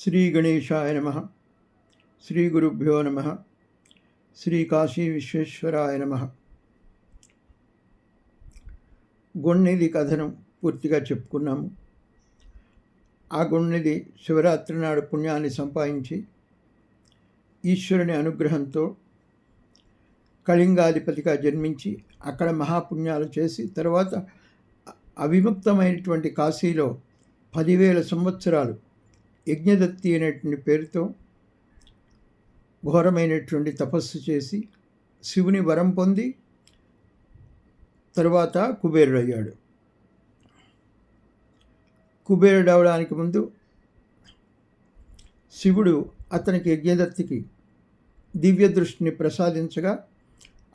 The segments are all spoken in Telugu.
శ్రీ గణేశాయ నమ. శ్రీ గురుభ్యో నమ. శ్రీ కాశీ విశ్వేశ్వరాయ నమ. గొన్నెది కథను పూర్తిగా చెప్పుకున్నాము. ఆ గొన్నెది శివరాత్రి నాడు పుణ్యాన్ని సంపాదించి ఈశ్వరుని అనుగ్రహంతో కళింగాధిపతిగా జన్మించి అక్కడ మహాపుణ్యాలు చేసి తర్వాత అవిముక్తమైనటువంటి కాశీలో పదివేల సంవత్సరాలు యజ్ఞదత్తి అనేటువంటి పేరుతో ఘోరమైనటువంటి తపస్సు చేసి శివుని వరం పొంది తరువాత కుబేరుడయ్యాడు. కుబేరుడు అవడానికి ముందు శివుడు అతనికి యజ్ఞదత్తికి దివ్య దృష్టిని ప్రసాదించగా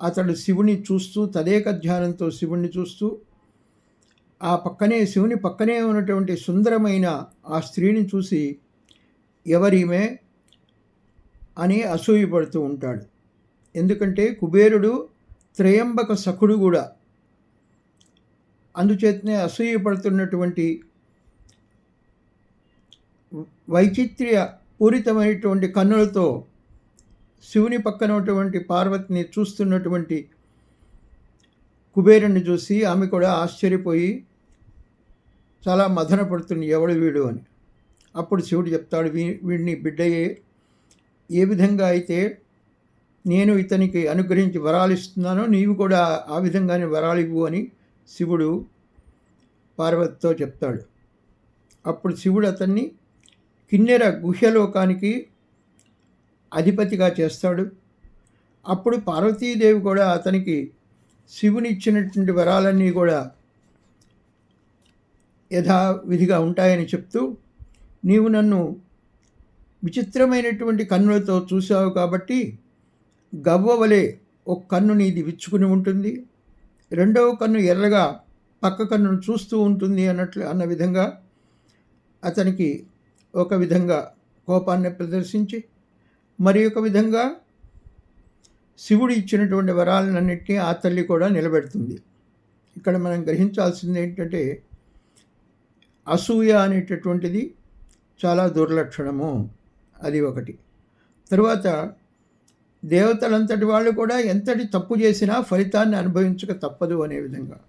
అతడు శివుని చూస్తూ తదేక ధ్యానంతో శివుణ్ణి చూస్తూ ఆ పక్కనే శివుని పక్కనే ఉన్నటువంటి సుందరమైన ఆ స్త్రీని చూసి ఎవరిమే అని అసూయపడుతూ ఉంటాడు. ఎందుకంటే కుబేరుడు త్రయంబక సఖుడు కూడా. అందుచేతనే అసూయపడుతున్నటువంటి వైచిత్ర్య పూరితమైనటువంటి కన్నులతో శివుని పక్కన ఉన్నటువంటి పార్వతిని చూస్తున్నటువంటి కుబేరుణ్ణి చూసి ఆమె కూడా ఆశ్చర్యపోయి చాలా మదన పడుతుంది ఎవడు వీడు అని. అప్పుడు శివుడు చెప్తాడు వీ వీడిని బిడ్డయే ఏ విధంగా అయితే నేను ఇతనికి అనుగ్రహించి వరాలు ఇస్తున్నానో నీవు కూడా ఆ విధంగానే వరాలు ఇవ్వు అని శివుడు పార్వతితో చెప్తాడు. అప్పుడు శివుడు అతన్ని కిన్నెర గుహ్యలోకానికి అధిపతిగా చేస్తాడు. అప్పుడు పార్వతీదేవి కూడా అతనికి శివుని ఇచ్చినటువంటి వరాలన్నీ కూడా యథావిధిగా ఉంటాయని చెప్తూ నీవు నన్ను విచిత్రమైనటువంటి కన్నులతో చూశావు కాబట్టి గవ్వవలే ఒక కన్ను నీది విచ్చుకుని ఉంటుంది. రెండవ కన్ను ఎర్రగా పక్క కన్నును చూస్తూ ఉంటుంది అన్నట్లు అన్న విధంగా అతనికి ఒక విధంగా కోపాన్ని ప్రదర్శించి మరి ఒక విధంగా శివుడు ఇచ్చినటువంటి వరాలన్నింటినీ ఆ తల్లి కూడా నిలబెడుతుంది. ఇక్కడ మనం గ్రహించాల్సింది ఏంటంటే అసూయ అనేటటువంటిది చాలా దుర్లక్షణము. అది ఒకటి. తరువాత దేవతలంతటి వాళ్ళు కూడా ఎంతటి తప్పు చేసినా ఫలితాన్ని అనుభవించక తప్పదు అనే విధంగా.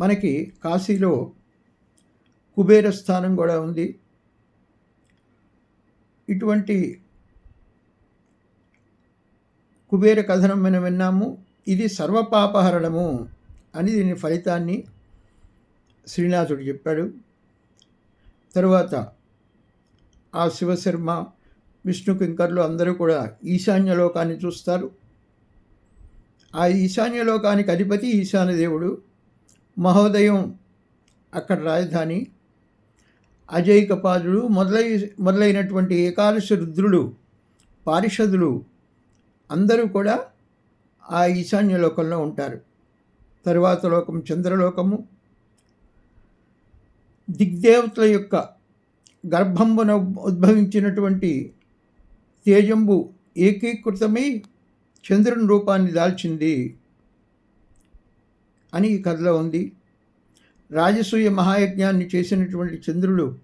మనకి కాశీలో కుబేర స్థానం కూడా ఉంది. ఇటువంటి కుబేర కథనం మనం విన్నాము. ఇది సర్వపాపహరణము అని దీని ఫలితాన్ని శ్రీనాథుడు చెప్పాడు. తరువాత ఆ శివశర్మ విష్ణు కింకర్లు అందరూ కూడా ఈశాన్య లోకాన్ని చూస్తారు. ఆ ఈశాన్య లోకానికి అధిపతి ఈశాన్య దేవుడు మహోదయం అక్కడ రాజధాని. అజైకపాదుడు మొదలై మొదలైనటువంటి ఏకాదశ రుద్రులు పారిషదులు అందరూ కూడా ఆ ఈశాన్య లోకంలో ఉంటారు. తరువాత లోకం చంద్రలోకము. దిగ్దేవతల యొక్క గర్భంబున ఉద్భవించినటువంటి తేజంబు ఏకీకృతమై చంద్రుని రూపాన్ని దాల్చింది అని ఈ కథలో ఉంది. రాజసూయ మహాయజ్ఞాన్ని చేసినటువంటి చంద్రుడు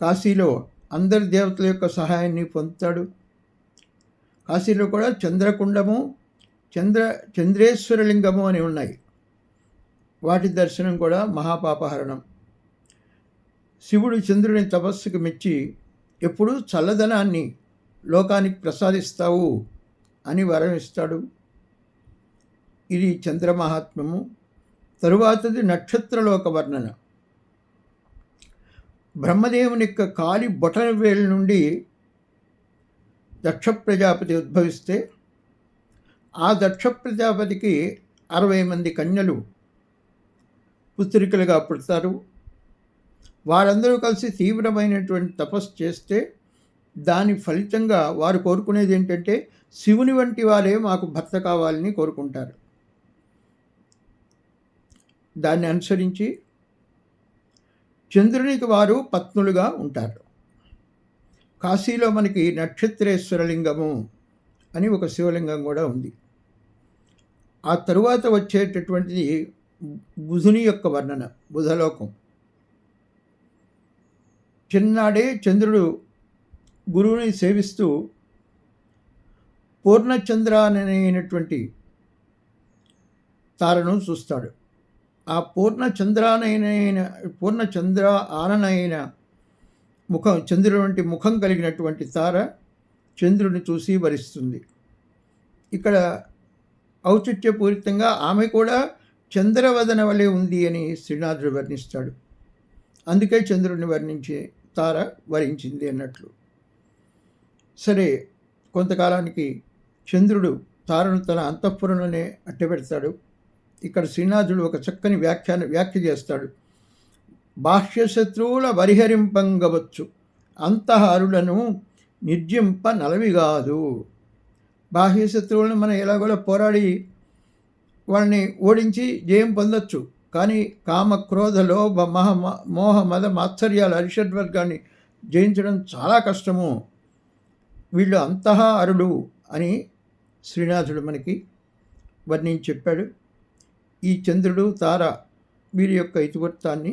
కాశీలో అందరి దేవతల యొక్క సహాయాన్ని పొందుతాడు. కాశీలో కూడా చంద్రకుండము చంద్ర చంద్రేశ్వరలింగము అని ఉన్నాయి. వాటి దర్శనం కూడా మహాపాపహరణం. శివుడు చంద్రుని తపస్సుకు మెచ్చి ఎప్పుడూ చల్లదనాన్ని లోకానికి ప్రసాదిస్తావు అని వరం ఇస్తాడు ఇది చంద్రమహాత్మ్యము. తరువాతది నక్షత్రలోక వర్ణన బ్రహ్మదేవుని యొక్క కాలి బొటన వేలు నుండి దక్ష ప్రజాపతి ఉద్భవిస్తే ఆ దక్ష ప్రజాపతికి అరవై మంది కన్యలు పుత్రికలుగా పుడతారు. వారందరూ కలిసి తీవ్రమైనటువంటి తపస్సు చేస్తే దాని ఫలితంగా వారు కోరుకునేది ఏంటంటే శివుని వంటి వారే మాకు భర్త కావాలని కోరుకుంటారు. దాన్ని అనుసరించి చంద్రునికి వారు పత్నులుగా ఉంటారు. కాశీలో మనకి నక్షత్రేశ్వరలింగము అని ఒక శివలింగం కూడా ఉంది. ఆ తరువాత వచ్చేటటువంటిది బుధుని యొక్క వర్ణన బుధలోకం. చిన్నాడే చంద్రుడు గురువుని సేవిస్తూ పూర్ణచంద్రానైనటువంటి తారను చూస్తాడు. ఆ పూర్ణచంద్రానైన పూర్ణచంద్ర ఆననైన ముఖం చంద్రుడి వంటి ముఖం కలిగినటువంటి తార చంద్రుడిని చూసి వరిస్తుంది. ఇక్కడ ఔచిత్యపూరితంగా ఆమె కూడా చంద్రవదన వలె ఉంది అని శ్రీనాథుడు వర్ణిస్తాడు. అందుకే చంద్రుడిని వర్ణించి తార వరించింది అన్నట్లు. సరే కొంతకాలానికి చంద్రుడు తారను తన అంతఃపురంలోనే అట్టబెడతాడు ఇక్కడ శ్రీనాథుడు ఒక చక్కని వ్యాఖ్యాన వ్యాఖ్య చేస్తాడు. బాహ్య శత్రువుల వరిహరింపంగవచ్చు అంతహారులను నిర్జింప నలవిగాదు బాహ్య శత్రువులను మనం ఎలాగోలా పోరాడి వాళ్ళని ఓడించి జయం పొందొచ్చు. కానీ కామ క్రోధ లోభ మహ మోహ మద మాత్సర్యాల అరిషడ్వర్గాన్ని జయించడం చాలా కష్టము. వీళ్ళు అంతహా అరుడు అని శ్రీనాథుడు మనకి వర్ణించి చెప్పాడు. ఈ చంద్రుడు తార వీరి యొక్క ఇతివృత్తాన్ని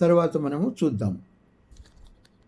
తర్వాత మనము చూద్దాము